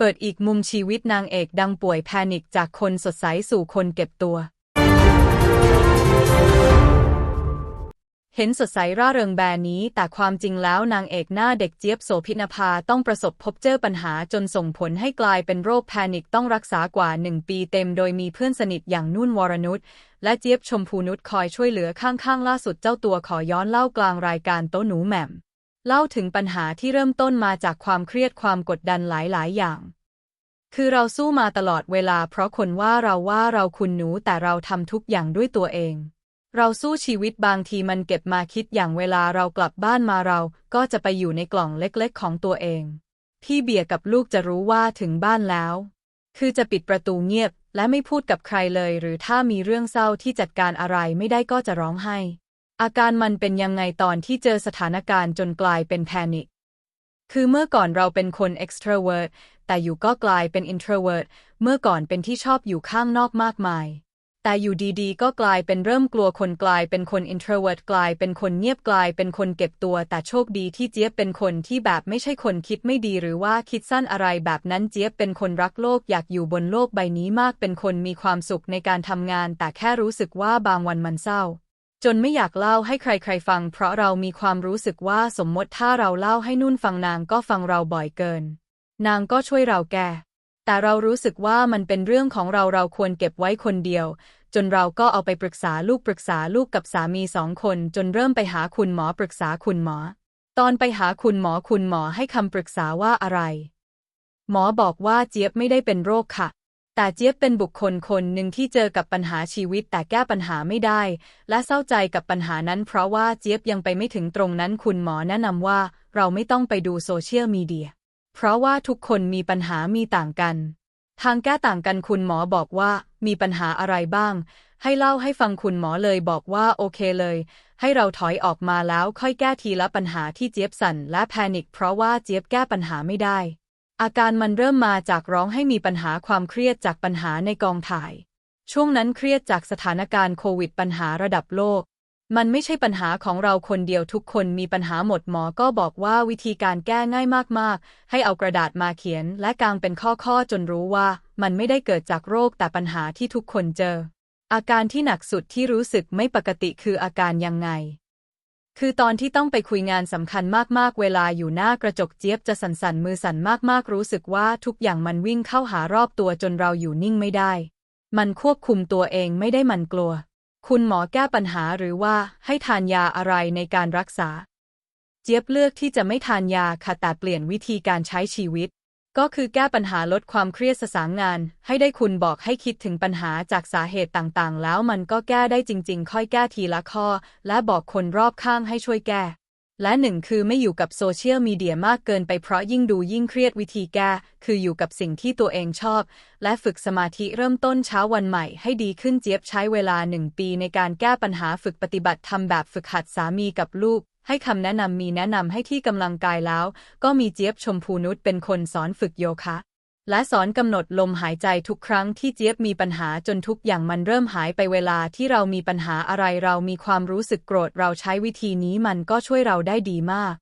เปิดอีกมุมชีวิตนางเอกดังป่วยแพนิคจากคนสดใสสู่คนเก็บตัว เห็นสดใสร่าเริงแบรนี้ แต่ความจริงแล้วนางเอกหน้าเด็กเจี๊ยบโสพินภาต้องประสบพบเจอปัญหาจนส่งผลให้กลายเป็นโรคแพนิคต้องรักษากว่าหนึ่งปีเต็มโดยมีเพื่อนสนิทอย่างนุ่นวรนุชและเจี๊ยบชมพูนุชคอยช่วยเหลือข้างๆล่าสุดเจ้าตัวขอย้อนเล่ากลางรายการโต๊ะหนูแหม่ม เล่าถึงปัญหาที่เริ่มต้นมาจากความเครียดความกดดันหลายๆ อย่าง คือเราสู้มาตลอดเวลา เพราะคนว่าเราว่าเราคุณหนูแต่เราทำทุกอย่างด้วยตัวเอง เราสู้ชีวิตบางทีมันเก็บมาคิดอย่างเวลาเรากลับบ้านมาเราก็จะไปอยู่ในกล่องเล็กๆ ของตัวเอง พี่เบียร์กับลูกจะรู้ว่าถึงบ้านแล้ว คือจะปิดประตูเงียบและไม่พูดกับใครเลย หรือถ้ามีเรื่องเศร้าที่จัดการอะไรไม่ได้ก็จะร้องไห้ อาการมันเป็นยังไงตอนที่เจอสถานการณ์จนกลายเป็นแพนิค คือเมื่อก่อนเราเป็นคน extrovert แต่อยู่ก็กลายเป็น introvert เมื่อก่อนเป็นที่ชอบอยู่ข้างนอกมากมาย แต่อยู่ดีๆ ก็กลายเป็นเริ่มกลัวคนกลายเป็นคน introvert กลายเป็นคนเงียบกลายเป็นคนเก็บตัว แต่โชคดีที่เจี๊ยบเป็นคนที่แบบไม่ใช่คนคิดไม่ดีหรือว่าคิดสั้นอะไรแบบนั้นเจี๊ยบเป็นคนรักโลกอยากอยู่บนโลกใบนี้มากเป็นคนมีความสุขในการทำงาน แต่แค่รู้สึกว่าบางวันมันเศร้า จนไม่อยากเล่าให้ใครๆฟัง เพราะเรามีความรู้สึกว่าสมมติถ้าเราเล่าให้นุ่นฟังนางก็ฟังเราบ่อยเกิน นางก็ช่วยเราแก้แต่เรารู้สึกว่ามันเป็นเรื่องของเราเราควรเก็บไว้คนเดียว จนเราก็เอาไปปรึกษาลูกปรึกษาลูกกับสามีสองคนจนเริ่มไปหาคุณหมอปรึกษาคุณหมอ ตอนไปหาคุณหมอคุณหมอให้คำปรึกษาว่าอะไร หมอบอกว่าเจี๊ยบไม่ได้เป็นโรคค่ะ แต่เจี๊ยบเป็นบุคคลคนหนึ่งที่เจอกับปัญหาชีวิตแต่แก้ปัญหาไม่ได้ และเศร้าใจกับปัญหานั้น เพราะว่าเจี๊ยบยังไปไม่ถึงตรงนั้นคุณหมอแนะนำว่า เราไม่ต้องไปดูโซเชียลมีเดีย เพราะว่าทุกคนมีปัญหามีต่างกัน ทางแก้ต่างกันคุณหมอบอกว่า มีปัญหาอะไรบ้าง ให้เล่าให้ฟังคุณหมอเลยบอกว่าโอเคเลย ให้เราถอยออกมาแล้วค่อยแก้ทีละปัญหาที่เจี๊ยบสั่นและแพนิคเพราะว่าเจี๊ยบแก้ปัญหาไม่ได้ อาการมันเริ่มมาจากร้องให้มีปัญหาความเครียดจากปัญหาในกองถ่าย ช่วงนั้นเครียดจากสถานการณ์โควิดปัญหาระดับโลก มันไม่ใช่ปัญหาของเราคนเดียวทุกคนมีปัญหาหมดหมอก็บอกว่าวิธีการแก้ง่ายมากๆ ให้เอากระดาษมาเขียน และกางเป็นข้อๆจนรู้ว่า มันไม่ได้เกิดจากโรคแต่ปัญหาที่ทุกคนเจอ อาการที่หนักสุดที่รู้สึกไม่ปกติคืออาการยังไง คือตอนที่ต้องไปคุยงานสำคัญมากๆ เวลาอยู่หน้ากระจกเจี๊ยบจะสั่นๆ มือสั่นมากๆ รู้สึกว่าทุกอย่างมันวิ่งเข้าหารอบตัวจนเราอยู่นิ่งไม่ได้ มันควบคุมตัวเองไม่ได้มันกลัว คุณหมอแก้ปัญหาหรือว่าให้ทานยาอะไรในการรักษา เจี๊ยบเลือกที่จะไม่ทานยาค่ะแต่เปลี่ยนวิธีการใช้ชีวิต ก็คือแก้ปัญหาลดความเครียดสสางงาน ให้ได้คุณบอกให้คิดถึงปัญหาจากสาเหตุต่างๆ แล้วมันก็แก้ได้จริง ๆ ค่อยแก้ทีละข้อ และบอกคนรอบข้างให้ช่วยแก้ และหนึ่งคือไม่อยู่กับโซเชียลมีเดียมากเกินไปเพราะยิ่งดูยิ่งเครียดวิธีแก้ คืออยู่กับสิ่งที่ตัวเองชอบ และฝึกสมาธิเริ่มต้นเช้าวันใหม่ให้ดีขึ้นเจี๊ยบใช้เวลาหนึ่งปีในการแก้ปัญหาฝึกปฏิบัติทำแบบฝึกหัดสามีกับลูก ให้คำแนะนำมีแนะนำให้ที่กำลังกายแล้ว ก็มีเจี๊ยบชมพูนุชเป็นคนสอนฝึกโยคะและสอนกำหนดลมหายใจทุกครั้งที่เจี๊ยบมีปัญหาจนทุกอย่างมันเริ่มหายไปเวลาที่เรามีปัญหาอะไรเรามีความรู้สึกโกรธเราใช้วิธีนี้มันก็ช่วยเราได้ดีมาก